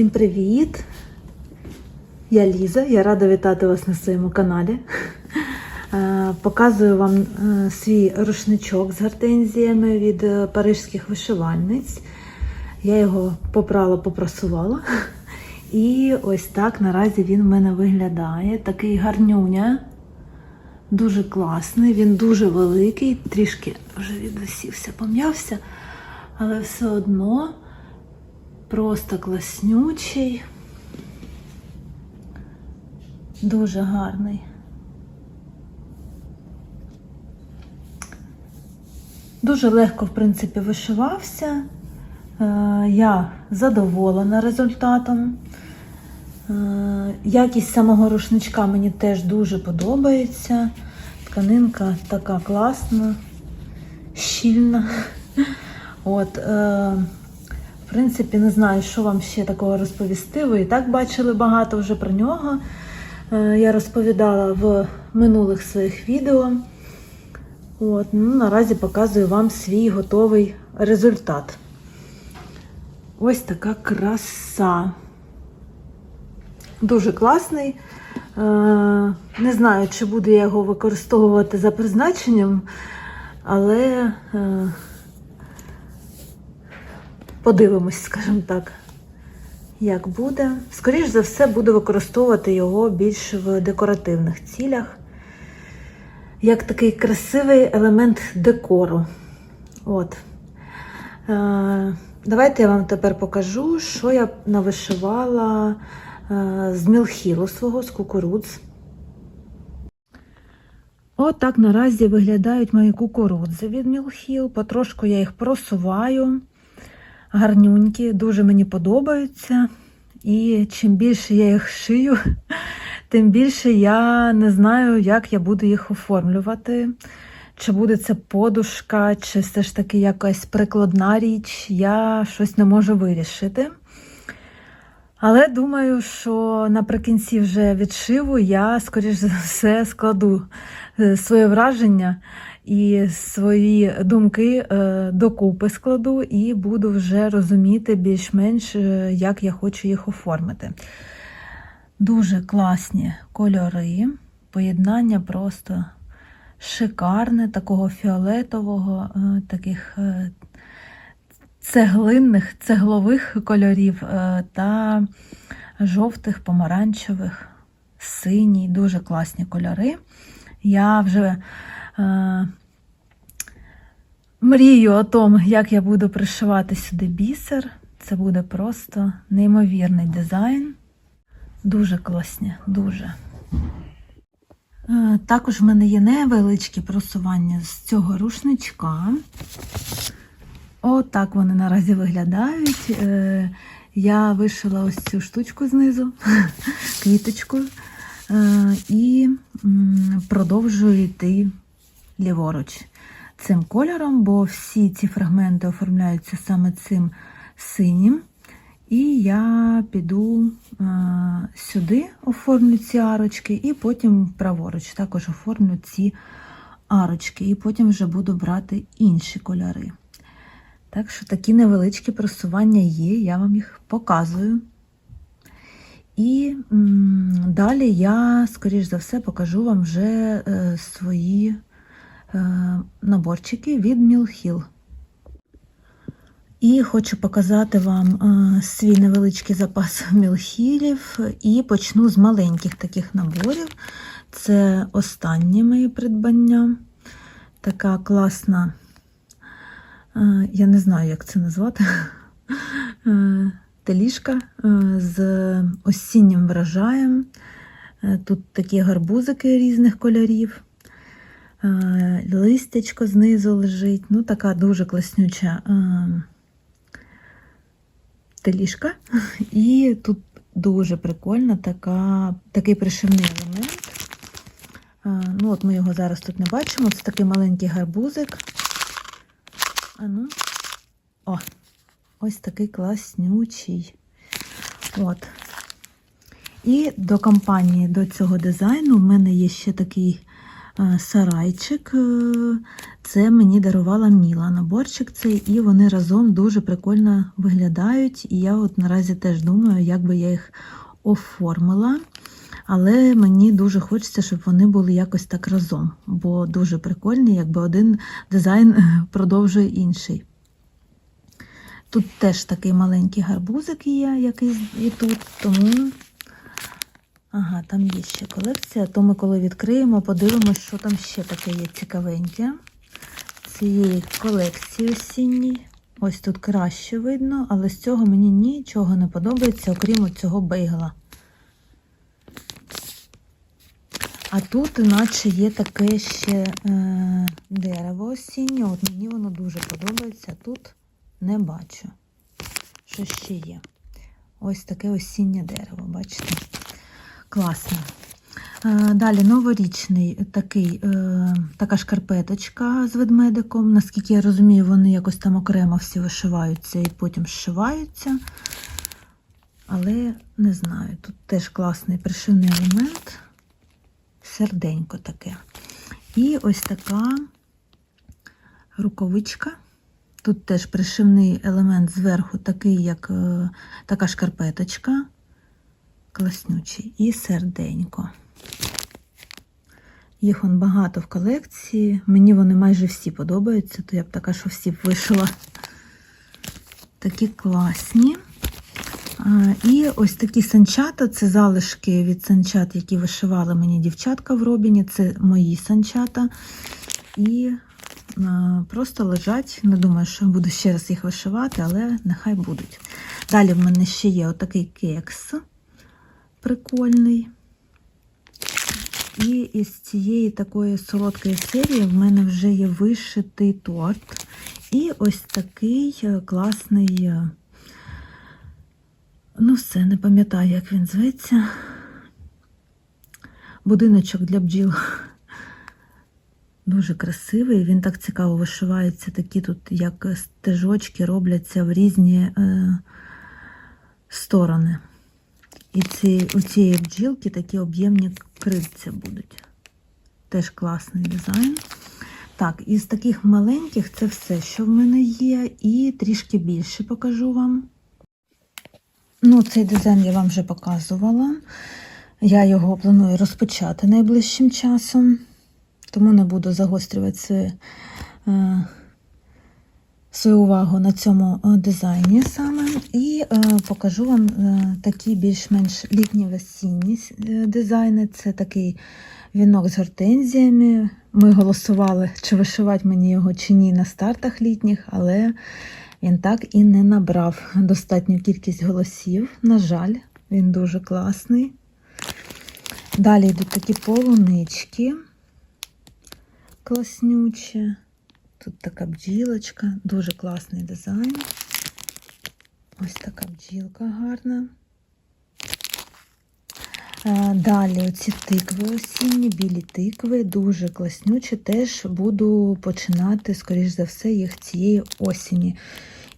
Всім привіт! Я Ліза, я рада вітати вас на своєму каналі. Е, Показую вам е, свій рушничок з гортензіями від е, парижських вишивальниць. Я його попрала, попрасувала. І ось так наразі він в мене виглядає. Такий гарнюня. Дуже класний, він дуже великий, трішки вже відвисівся, пом'явся, але все одно просто класнючий. Дуже гарний. Дуже легко, в принципі, вишивався. Е, Я задоволена результатом. Е, Якість самого рушничка мені теж дуже подобається. Тканинка така класна, щільна. От, е, в принципі, не знаю, що вам ще такого розповісти. Ви і так бачили багато вже про нього. Е, Я розповідала в минулих своїх відео. От, ну, наразі показую вам свій готовий результат. Ось така краса. Дуже класний. Е, Не знаю, чи буду я його використовувати за призначенням, але е, подивимось, скажімо так, як буде. Скоріш за все, буду використовувати його більш в декоративних цілях, як такий красивий елемент декору. От. Е, Давайте я вам тепер покажу, що я навишивала е, з мілхілу свого, з кукурудз. От так наразі виглядають мої кукурудзи від мілхіл. Потрошку я їх просуваю. Гарнюнькі, дуже мені подобаються. І чим більше я їх шию, тим більше я не знаю, як я буду їх оформлювати. Чи буде це подушка, чи все ж таки якась прикладна річ, я щось не можу вирішити. Але думаю, що наприкінці вже відшиву я, скоріш за все, складу е, своє враження і свої думки е, докупи складу, і буду вже розуміти більш-менш, е, як я хочу їх оформити. Дуже класні кольори, поєднання просто шикарне, такого фіолетового, е, таких цеглинних, цеглових кольорів та жовтих, помаранчевих, синій, дуже класні кольори. Я вже мрію о тому, як я буду пришивати сюди бісер. Це буде просто неймовірний дизайн. Дуже класні, дуже. Е, Також в мене є невеличкі просування з цього рушничка. Отак вони наразі виглядають. Е, Я вишила ось цю штучку знизу, квіточку, е, і продовжую йти ліворуч цим кольором, бо всі ці фрагменти оформляються саме цим синім. І я піду е, сюди, оформлю ці арочки, і потім праворуч також оформлю ці арочки, і потім вже буду брати інші кольори. Так що такі невеличкі просування є, я вам їх показую. І м, далі я, скоріш за все, покажу вам вже е, свої наборчики від Мілхіл. І хочу показати вам е, свій невеличкий запас мілхілів. І почну з маленьких таких наборів. Це останнє моє придбання. Така класна, е, я не знаю, як це назвати. е, Теліжка е, з осіннім врожаєм. Е, Тут такі гарбузики різних кольорів. Листячко знизу лежить. Ну, така дуже класнюча теліжка. І тут дуже прикольна така, такий пришивний елемент. Ну, от Ми його зараз тут не бачимо. Це такий маленький гарбузик. А ну. О, ось такий класнючий. От. І до компанії, до цього дизайну в мене є ще такий сарайчик. Е, Це мені дарувала Міла наборчик цей, і вони разом дуже прикольно виглядають. І я от наразі теж думаю, як би я їх оформила. Але мені дуже хочеться, щоб вони були якось так разом, бо дуже прикольні, якби один дизайн продовжує інший. Тут теж такий маленький гарбузик є, який і тут, тому. Ага, там є ще колекція, то ми коли відкриємо, подивимось, що там ще таке є цікавеньке. Цієї колекції осінній. Ось тут краще видно, але з цього мені нічого не подобається, окрім цього бейгла. А тут, наче є таке ще е, дерево осіннє. От мені воно дуже подобається. Тут не бачу, що ще є. Ось таке осіннє дерево, бачите? Класно. Е, Далі новорічний такий, е, така шкарпеточка з ведмедиком. Наскільки я розумію, вони якось там окремо всі вишиваються і потім зшиваються. Але не знаю, тут теж класний пришивний елемент. Серденько таке. І ось така рукавичка. Тут теж пришивний елемент зверху, такий, як е, така шкарпеточка, класнючий, і серденько. Їх он багато в колекції. Мені вони майже всі подобаються, то я б така, що всі б вишила. Такі класні. А, І ось такі санчата це залишки від санчат, які вишивали мені дівчатка в Робіні. Це мої санчата. І а, просто лежать. Не думаю, що буду ще раз їх вишивати, але нехай будуть. Далі в мене ще є отакий кекс прикольний. І із цієї такої солодкої серії в мене вже є вишитий торт. І ось такий е, класний. е, Ну, все, не пам'ятаю, як він зветься. Будиночок для бджіл. Дуже красивий. Він так цікаво вишивається. Такі тут, як стежочки, робляться в різні е, сторони. І ці, у цієї бджілки такі об'ємні крильця будуть. Теж класний дизайн. Так, із таких маленьких це все, що в мене є, і трішки більше покажу вам. Ну, цей дизайн я вам вже показувала. Я його планую розпочати найближчим часом, тому не буду загострювати своє, е, свою увагу на цьому е, дизайні саме. І е, покажу вам е, такі більш-менш літні весінні дизайни. Це такий вінок з гортензіями. Ми голосували, чи вишивати мені його чи ні на стартах літніх, але він так і не набрав достатню кількість голосів. На жаль, він дуже класний. Далі йдуть такі полунички класнючі. Тут така бджілочка, дуже класний дизайн. Ось така бджілка гарна. Е, Далі оці тикви осінні, білі тикви, дуже класнючі. Теж буду починати, скоріш за все, їх цієї осені.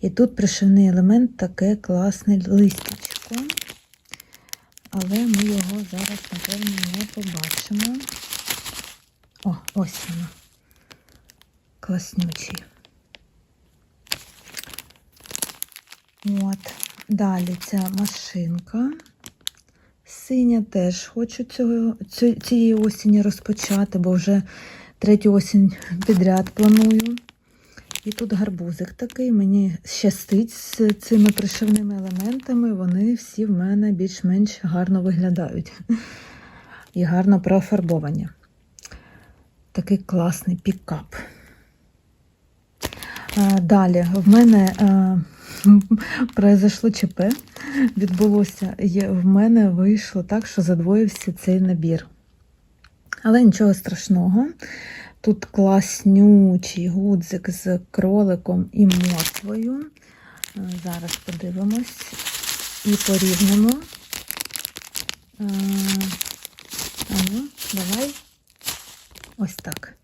І тут пришивний елемент таке класне листячко. Але ми його зараз, напевно, не побачимо. О, ось воно. Класнючий. От. Далі ця машинка. Синя теж хочу цього, цієї осені розпочати, бо вже третю осінь підряд планую. І тут гарбузик такий, мені щастить з цими пришивними елементами. Вони всі в мене більш-менш гарно виглядають і гарно профарбовані. Такий класний пікап. А, Далі в мене е, произошло ЧП, відбулося, в мене вийшло так, що задвоївся цей набір. Але нічого страшного. Тут класнючий гудзик з кроликом і морквою. Е, Зараз подивимось і порівнямо. Е, А ну, давай. Ось так.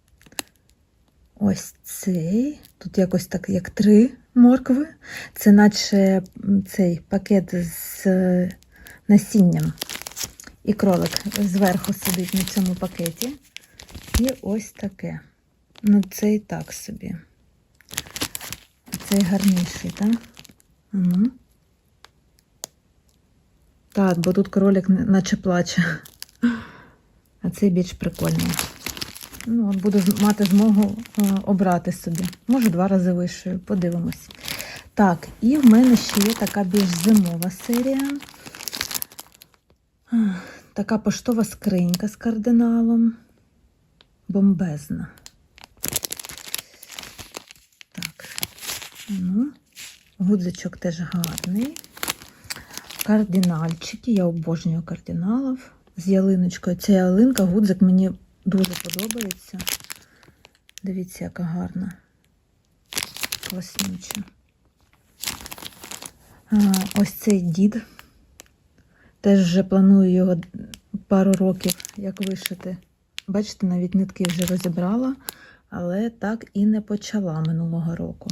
Ось цей. Тут якось так, як три моркви. Це наче цей пакет з е, насінням. І кролик зверху сидить на цьому пакеті. І ось таке. Ну, це і так собі. Цей гарніший, так? Ну. Так, бо тут кролик наче плаче. А цей більш прикольний. Ну, от буду мати змогу е, обрати собі. Може, два рази вишию, подивимось. Так, і в мене ще є така більш зимова серія. Така поштова скринька з кардиналом. Бомбезна. Так. Ну, гудзичок теж гарний. Кардинальчики. Я обожнюю кардиналів з ялиночкою. Ця ялинка, гудзик мені дуже подобається. Дивіться, яка гарна. Класнюча. Ось цей дід. Теж вже планую його пару років, як вишити. Бачите, навіть нитки вже розібрала, але так і не почала минулого року.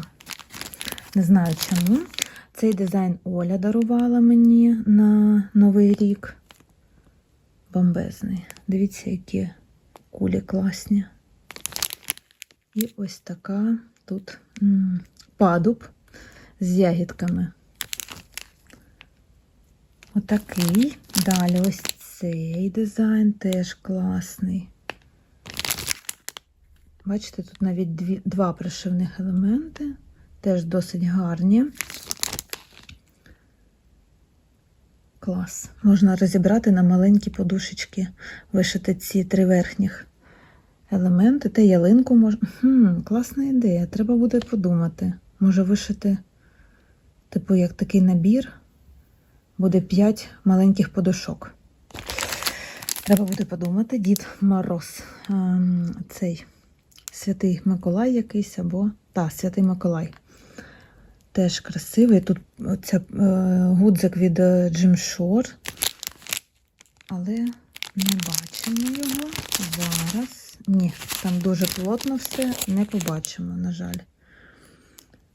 Не знаю чому. Цей дизайн Оля дарувала мені на Новий рік. Бомбезний. Дивіться, які кулі класні. І ось така тут падуб з ягідками. Отакий. Далі ось цей дизайн теж класний. Бачите, тут навіть дві, два пришивних елементи, теж досить гарні. Клас. Можна розібрати на маленькі подушечки, вишити ці три верхніх елементи та ялинку можна. Хм, класна ідея. Треба буде подумати. Може вишити, типу, як такий набір, буде 5 маленьких подушок. Треба буде подумати, Дід Мороз. Ем, цей Святий Миколай якийсь або. Та, Святий Миколай. Теж красивий. Тут оця, е, гудзик від е, Jim Shore. Але не бачимо його зараз. Ні, там дуже плотно все, не побачимо, на жаль.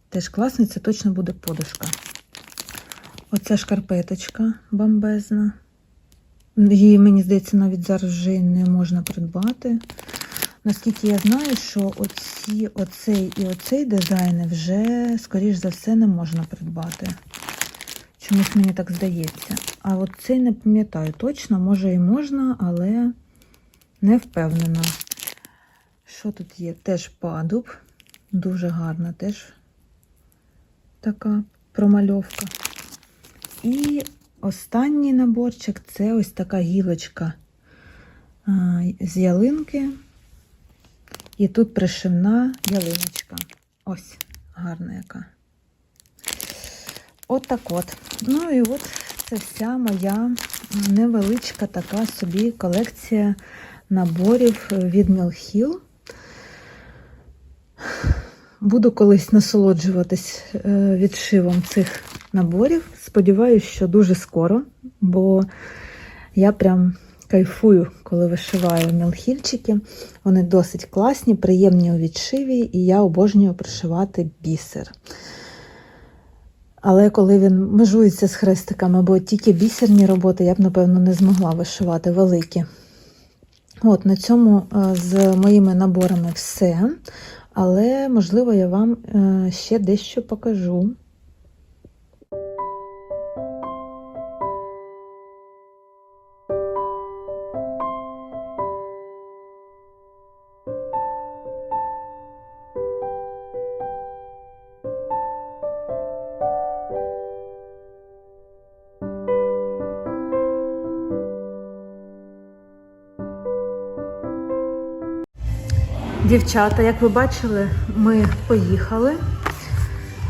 Теж класний, це точно буде подушка. Оця шкарпеточка бомбезна. Її, мені здається, навіть зараз вже не можна придбати. Наскільки я знаю, що оці, оцей і оцей дизайни вже, скоріш за все, не можна придбати. Чомусь мені так здається. А от цей не пам'ятаю точно, може і можна, але не впевнена. Що тут є? Теж падуб. Дуже гарна теж така промальовка. І останній наборчик це ось така гілочка з ялинки. І тут пришивна ялиночка. Ось, гарна яка. От так от. Ну і от це вся моя невеличка така собі колекція наборів від Mill Буду колись насолоджуватись е, відшивом цих наборів. Сподіваюсь, що дуже скоро, бо я прям кайфую, коли вишиваю мілхільчики. Вони досить класні, приємні у відшиві, і я обожнюю пришивати бісер. Але коли він межується з хрестиками, або тільки бісерні роботи, я б, напевно, не змогла вишивати великі. От, на цьому е, з моїми наборами все. Але, можливо, я вам е, ще дещо покажу. Дівчата, як ви бачили, ми поїхали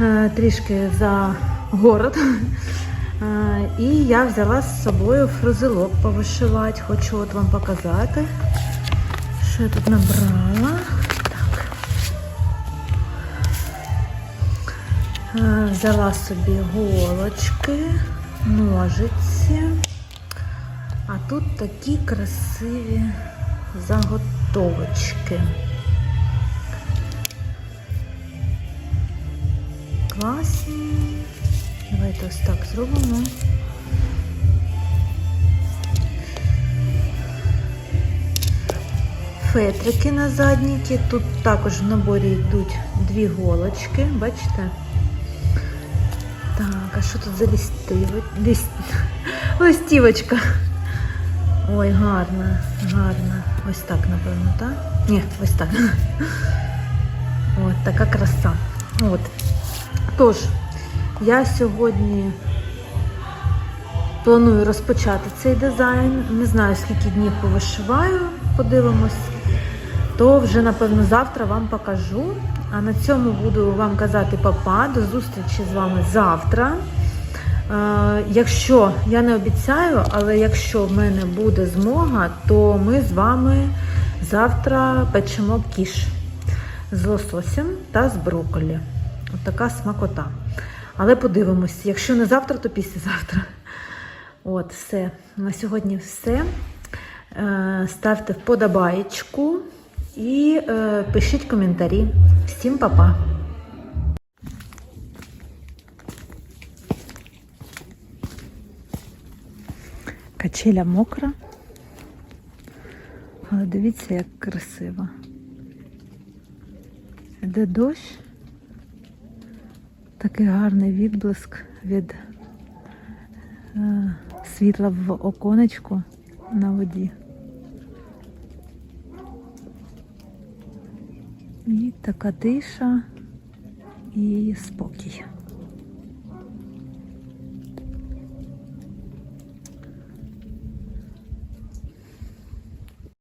е, трішки за город. Е, І я взяла з собою фрузелок повишивати. Хочу от вам показати, що я тут набрала. Так. Е, Взяла собі голочки, ножиці. А тут такі красиві заготовочки. Класні. Давайте ось так зробимо. фетрики на задніки. Тут також в наборі йдуть дві голочки, бачите? Так, а що тут за лістиво... ліст... листівочка? Ой, гарна, гарна. Ось так, напевно, так? Ні, ось так. От така краса. От. Тож, я сьогодні планую розпочати цей дизайн. Не знаю, скільки днів повишиваю, подивимось. То вже, напевно, завтра вам покажу. А на цьому буду вам казати папа. До зустрічі з вами завтра. Е, Якщо я не обіцяю, але якщо в мене буде змога, то ми з вами завтра печемо кіш з лососем та з брокколі. От смакота. Але подивимось, якщо не завтра, то післязавтра. От, все. На сьогодні все. Е, Ставте вподобаєчку і е, пишіть коментарі. Всім па-па! Качеля мокра. Але дивіться, як красиво. Іде дощ. Такий гарний відблиск від е, світла в оконечку на воді. І така тиша і спокій.